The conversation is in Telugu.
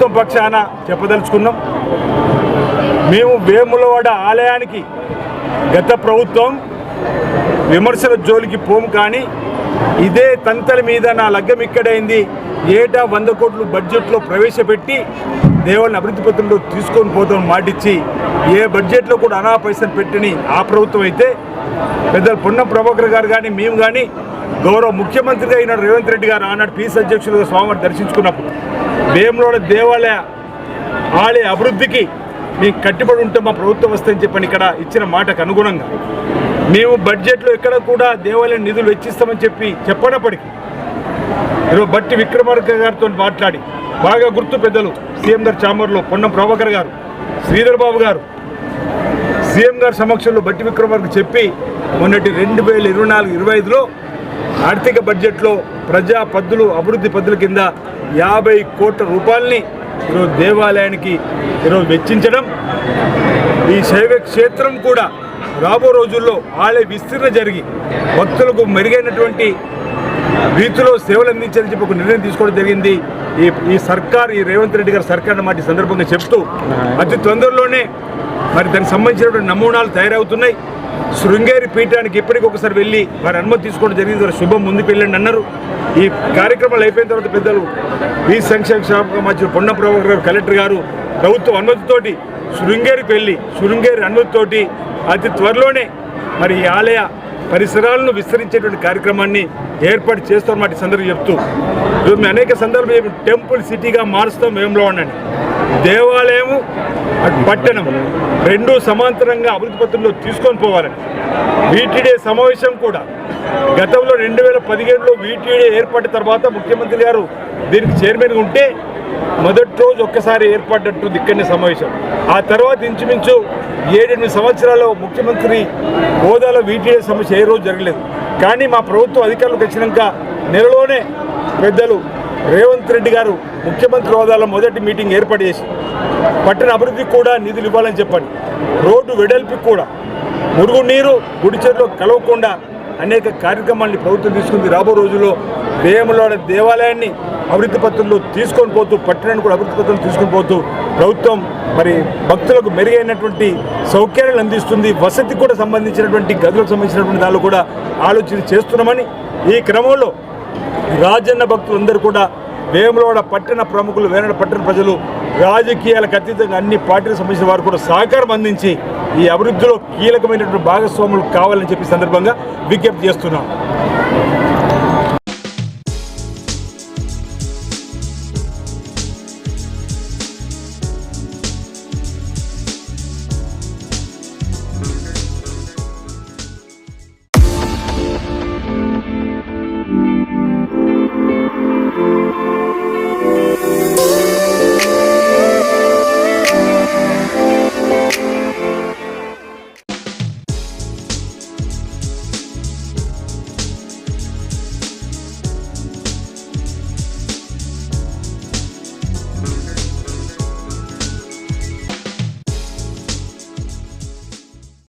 ప్రభుత్వం పక్షాన చెప్పదలుచుకున్నాం. మేము వేములవాడ ఆలయానికి గత ప్రభుత్వం విమర్శల జోలికి పోము కానీ ఇదే తంతల మీద నా లగ్గం ఇక్కడైంది. ఏటా వంద కోట్లు బడ్జెట్లో ప్రవేశపెట్టి దేవాలని అభివృద్ధి పత్రంలో తీసుకొని పోతాం మాటిచ్చి ఏ బడ్జెట్లో కూడా అనా పైసలు పెట్టని ఆ ప్రభుత్వం అయితే పెద్దలు పొన్నం ప్రభాకర్ గారు కానీ మేము కానీ గౌరవ ముఖ్యమంత్రిగా అయినాడు రేవంత్ రెడ్డి గారు ఆనాడు పీస్ అధ్యక్షులుగా స్వామివారిని దర్శించుకున్నప్పుడు వేములోడ దేవాలయ ఆలయ అభివృద్ధికి మీకు కట్టుబడి ఉంటే మా ప్రభుత్వం వస్తుందని చెప్పని ఇక్కడ ఇచ్చిన మాటకు అనుగుణంగా మేము బడ్జెట్లో ఎక్కడ కూడా దేవాలయం నిధులు వెచ్చిస్తామని చెప్పి చెప్పనప్పటికీ ఈరోజు బట్టి విక్రమార్క గారితో మాట్లాడి బాగా గుర్తు పెద్దలు సీఎం గారు చాంబర్లో పొన్నం ప్రభాకర్ గారు శ్రీధర్ బాబు గారు. సీఎం గారి సమక్షంలో బట్టి విక్రమార్కు చెప్పి మొన్నటి రెండు వేల ఇరవై నాలుగు ఇరవై ఐదులో ఆర్థిక బడ్జెట్లో ప్రజా పద్దులు అభివృద్ధి పద్దుల కింద యాభై కోట్ల రూపాయలని ఈరోజు దేవాలయానికి ఈరోజు వెచ్చించడం ఈ శైవ క్షేత్రం కూడా రాబో రోజుల్లో ఆలయ విస్తీర్ణ జరిగి భక్తులకు మెరుగైనటువంటి రీతిలో సేవలు అందించాలని చెప్పి ఒక నిర్ణయం తీసుకోవడం జరిగింది. ఈ ఈ సర్కార్ ఈ రేవంత్ రెడ్డి గారి సర్కార్ మాట ఈ సందర్భంగా చెప్తూ అతి తొందరలోనే మరి దానికి సంబంధించినటువంటి నమూనాలు తయారవుతున్నాయి. శృంగేరి పీఠానికి ఇప్పటికొకసారి వెళ్ళి వారి అనుమతి తీసుకోవడం జరిగింది. వారి శుభం ముందుకు వెళ్ళండి అన్నారు. ఈ కార్యక్రమాలు అయిపోయిన తర్వాత పెద్దలు ఈ సంక్షేమ శాఖ మధ్య పొన్న ప్రభాకర్ గారు కలెక్టర్ గారు ప్రభుత్వ అనుమతితోటి శృంగేరికి వెళ్ళి శృంగేరి అనుమతితోటి అతి త్వరలోనే మరి ఈ ఆలయ పరిసరాలను విస్తరించేటువంటి కార్యక్రమాన్ని ఏర్పాటు చేస్తామన్నమాట ఈ సందర్భం చెప్తూ అనేక సందర్భం టెంపుల్ సిటీగా మారుస్తాం వేములో ఉండండి. దేవాలయము పట్టణం రెండు సమాంతరంగా అభివృద్ధి పత్రంలో తీసుకొని పోవాలని. వీటిడే సమావేశం కూడా. గతంలో రెండు వేల పదిహేడులో వీటీడే ఏర్పడిన తర్వాత ముఖ్యమంత్రి గారు దీనికి చైర్మన్గా ఉంటే మొదటి రోజు ఒక్కసారి ఏర్పడ్డట్టు ఇక్కడనే సమావేశం. ఆ తర్వాత ఇంచుమించు ఏడెనిమిది సంవత్సరాల్లో ముఖ్యమంత్రి హోదాలో వీటీడీ సమస్య ఏ రోజు జరగలేదు. కానీ మా ప్రభుత్వం అధికారులకు వచ్చినాక నెలలోనే పెద్దలు రేవంత్ రెడ్డి గారు ముఖ్యమంత్రి హోదాలో మొదటి మీటింగ్ ఏర్పాటు చేసి పట్టణ అభివృద్ధికి కూడా నిధులు ఇవ్వాలని చెప్పండి. రోడ్డు వెడల్పుకి కూడా మురుగునీరు గుడిచెరులో కలవకుండా అనేక కార్యక్రమాల్ని ప్రభుత్వం తీసుకుంది. రాబో రోజుల్లో వేములవాడ దేవాలయాన్ని అభివృద్ధి పత్రంలో తీసుకొని పోతూ పట్టణాన్ని కూడా అభివృద్ధి పత్రంలో తీసుకొని పోతూ ప్రభుత్వం మరి భక్తులకు మెరుగైనటువంటి సౌకర్యాలను అందిస్తుంది. వసతి కూడా సంబంధించినటువంటి గదులకు సంబంధించినటువంటి దానిలో కూడా ఆలోచన చేస్తున్నామని ఈ క్రమంలో రాజన్న భక్తులందరూ కూడా వేములవాడ పట్టణ ప్రముఖులు వేనడ పట్టణ ప్రజలు రాజకీయాలకు అతీతంగా అన్ని పార్టీలకు సంబంధించిన వారు కూడా సహకారం అందించి ఈ అభివృద్ధిలో కీలకమైనటువంటి భాగస్వాములు కావాలని చెప్పి సందర్భంగా విజ్ఞప్తి చేస్తున్నాం.